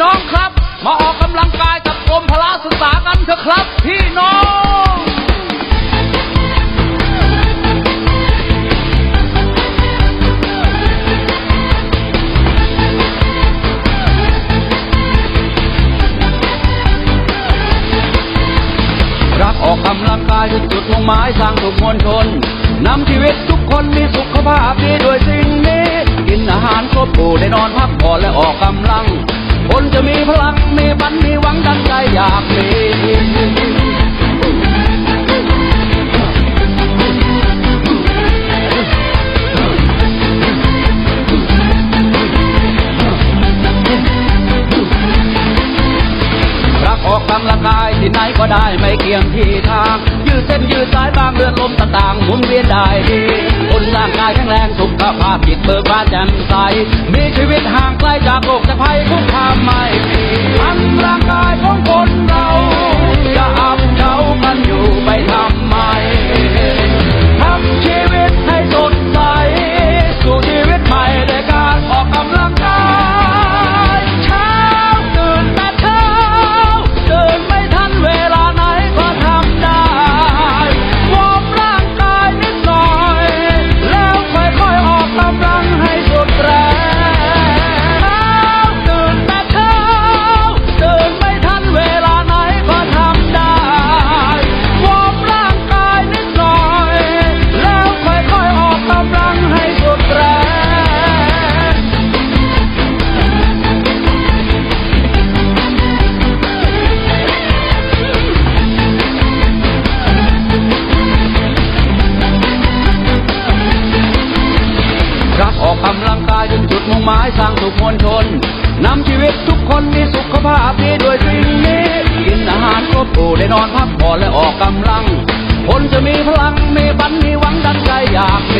น้องครับ มาออกกำลังกายกับกรมพละศึกษากันเถอะครับ พี่น้องรักออกกำลังกายคือจุดมุ่งหมายสร้างสุขมวลชนนำชีวิตทุกคนมีสุขภาพดีด้วยสิ่งนี้ พลังมีฝันมีหวังดังใจอยากมีรักออกกำลังกายที่ไหนก็ได้ไม่เกี่ยงที่ทาง ยืดเส้นยืดสายบางเลือนลมต่างๆหมุนเวียนได้ดี ร่างกายแข็งแรงสุขภาพจิตเบิกบานแจ่มใส มีชีวิตห่างไกลจากโรคจากภัยคุกคามไม่มีำลังกายจนจุดมุ่งหมายสร้างสุขมวลชนนำชีวิตทุกคนมีสุขภาพดีด้วยสิ่งนี้กินอาหารครบถ้วนได้นอนพักผ่อนและออกกำลัง คนจะมีพลังมีบันมีหวังดังใจอยากมี